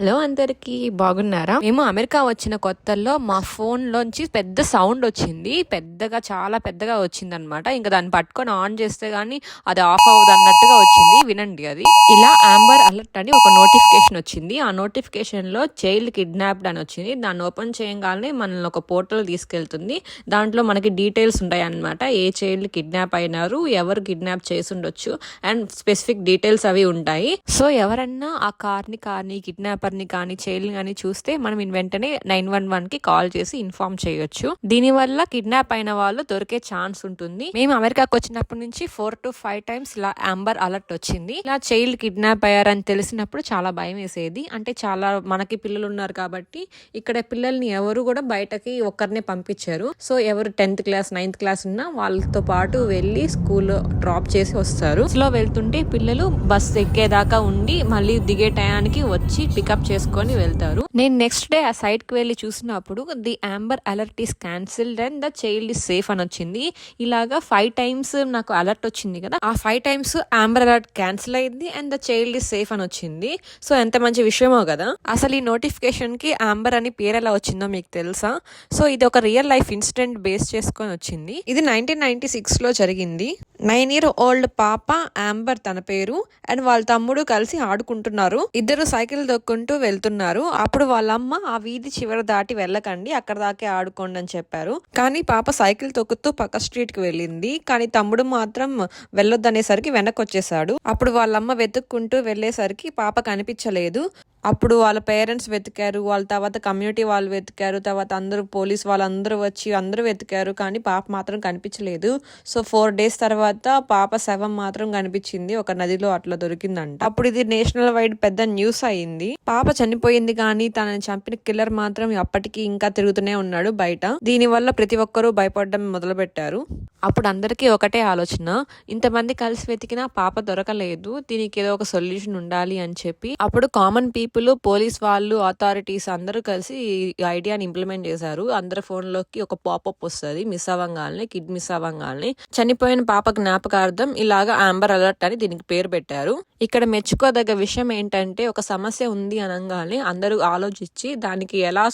Hello అందరికి బాగున్నారా? మేము అమెరికా వచ్చిన కొత్తల్లో మా ఫోన్ లోంచి పెద్ద సౌండ్ వచ్చింది. పెద్దగా చాలా పెద్దగా వచ్చింది అనమాట ఇంకా దాన్ని పట్టుకొని ఆన్ చేస్తే గానీ అది ఆఫ్ అవ్వదు అన్నట్టుగా వచ్చింది. వినండి అది. ఇలా ఆంబర్ అలర్ట్ అని ఒక నోటిఫికేషన్ వచ్చింది. ఆ నోటిఫికేషన్లో చైల్డ్ కిడ్నాప్డ్ అని వచ్చింది. దాన్ని ఓపెన్ చేయగానే మనల్ని ఒక పోర్టల్ తీసుకెళ్తుంది. దాంట్లో మనకి డీటెయిల్స్ ఉంటాయి అనమాట ఏ చైల్డ్ కిడ్నాప్ అయినారు ఎవరు కిడ్నాప్ చేసి ఉండొచ్చు అండ్ స్పెసిఫిక్ డీటెయిల్స్ అవి ఉంటాయి. సో ఎవరన్నా ఆ కార్ని కానీ కిడ్నాపర్ నెంబర్ని కానీ చైల్డ్ కానీ చూస్తే మనం వెంటనే నైన్ వన్ వన్కి కాల్ చేసి ఇన్ఫార్మ్ చేయొచ్చు. దీని వల్ల కిడ్నాప్ అయిన వాళ్ళు దొరికే ఛాన్స్ ఉంటుంది. మేము అమెరికాకి వచ్చినప్పటి నుంచి ఫోర్ టు ఫైవ్ టైమ్స్ ఇలా అంబర్ అలర్ట్ వచ్చింది. ఇలా చైల్డ్ కిడ్నాప్ అయ్యారని తెలిసినప్పుడు చాలా భయం వేసేది. అంటే చాలా మనకి పిల్లలు ఉన్నారు కాబట్టి ఇక్కడ పిల్లల్ని ఎవరు కూడా బయటకి ఒక్కరినే పంపించారు. సో ఎవరు టెన్త్ క్లాస్ నైన్త్ క్లాస్ ఉన్నా వాళ్ళతో పాటు వెళ్ళి స్కూల్ డ్రాప్ చేసి వస్తారు. లో వెళ్తుంటే పిల్లలు బస్ ఎక్కేదాకా ఉండి మళ్ళీ దిగే టయానికి వచ్చి పికప్ చేసుకొని వెళ్తారు. నేను నెక్స్ట్ డే ఆ సైట్కి వెళ్ళి చూసినప్పుడు the amber alert is cancelled and the child is safe అని వచ్చింది. ఇలాగా ఫైవ్ టైమ్స్ నాకు అలర్ట్ వచ్చింది కదా. ఆ five times amber alert cancel అయింది and the child is safe అని వచ్చింది. సో ఎంత మంచి విషయమో కదా. అసలు ఈ నోటిఫికేషన్కి అని పేరు ఎలా వచ్చిందో మీకు తెలుసా? సో ఇది ఒక రియల్ లైఫ్ ఇన్సిడెంట్ బేస్ చేసుకొని వచ్చింది. ఇది నైన్టీన్ నైన్టీ సిక్స్లో జరిగింది. నైన్ ఇయర్ ఓల్డ్ పాప ఆంబర్ తన పేరు అండ్ వాళ్ళ తమ్ముడు కలిసి ఆడుకుంటున్నారు. ఇద్దరు సైకిల్ దొక్కుంటూ వెళ్తున్నారు. అప్పుడు వాళ్ళ అమ్మ ఆ వీధి చివర దాటి వెళ్ళకండి అక్కడ దాకే ఆడుకోండి అని చెప్పారు. కానీ పాప సైకిల్ తొక్కుతూ పక్క స్ట్రీట్కి వెళ్ళింది. కానీ తమ్ముడు మాత్రం వెళ్ళొద్దనేసరికి వెనక్కి వచ్చేసాడు అప్పుడు వాళ్ళమ్మ వెతుక్కుంటూ వెళ్ళేసరికి పాప కనిపించలేదు. అప్పుడు వాళ్ళ పేరెంట్స్ వెతికారు వాళ్ళ తర్వాత కమ్యూనిటీ వాళ్ళు వెతికారు తర్వాత అందరూ పోలీస్ వాళ్ళందరూ వచ్చి అందరూ వెతికారు కానీ పాప మాత్రం కనిపించలేదు. సో ఫోర్ డేస్ తర్వాత పాప శవం మాత్రం కనిపించింది ఒక నదిలో అట్లా దొరికిందంట. అప్పుడు ఇది నేషనల్ వైడ్ పెద్ద న్యూస్ అయింది. పాప చనిపోయింది కానీ తనని చంపిన కిల్లర్ మాత్రం అప్పటికి ఇంకా తిరుగుతూనే ఉన్నాడు బయట. దీని వల్ల ప్రతి ఒక్కరూ భయపడడం మొదలుపెట్టారు. అప్పుడు అందరికీ ఒకటే ఆలోచన. ఇంతమంది కలిసి వెతికినా పాప దొరకలేదు. దీనికి ఏదో ఒక సొల్యూషన్ ఉండాలి అని చెప్పి. అప్పుడు కామన్ పీపుల్ పోలీస్ వాళ్ళు అథారిటీస్ అందరూ కలిసి ఈ ఐడియాని ఇంప్లిమెంట్ చేశారు. అందరి ఫోన్లోకి ఒక పాపప్ వస్తుంది. మిస్ అవ్వగానే కిడ్ మిస్ అవ్వగానే చనిపోయిన పాప జ్ఞాపకార్థం ఇలాగా ఆంబర్ అలర్ట్ అని దీనికి పేరు పెట్టారు. ఇక్కడ మెచ్చుకోదగ్గ విషయం ఏంటంటే ఒక సమస్య ఉంది అనగానే అందరూ ఆలోచించి దానికి ఎలా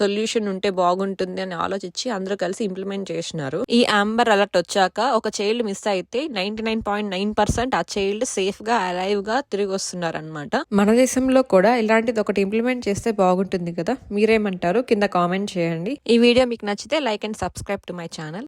సొల్యూషన్ ఉంటే బాగుంటుంది అని ఆలోచించి అందరూ కలిసి ఇంప్లిమెంట్ చేసినారు. ఈ ఆంబర్ అలర్ట్ వచ్చాక ఒక చైల్డ్ మిస్ అయితే ninety nine point nine percent ఆ చైల్డ్ సేఫ్గా అలైవ్గా తిరిగి వస్తున్నారు అనమాట మన దేశంలో కూడా ఇలాంటిది ఒకటి ఇంప్లిమెంట్ చేస్తే బాగుంటుంది కదా? మీరేమంటారు? కింద కామెంట్ చేయండి. ఈ వీడియో మీకు నచ్చితే like and subscribe to my channel.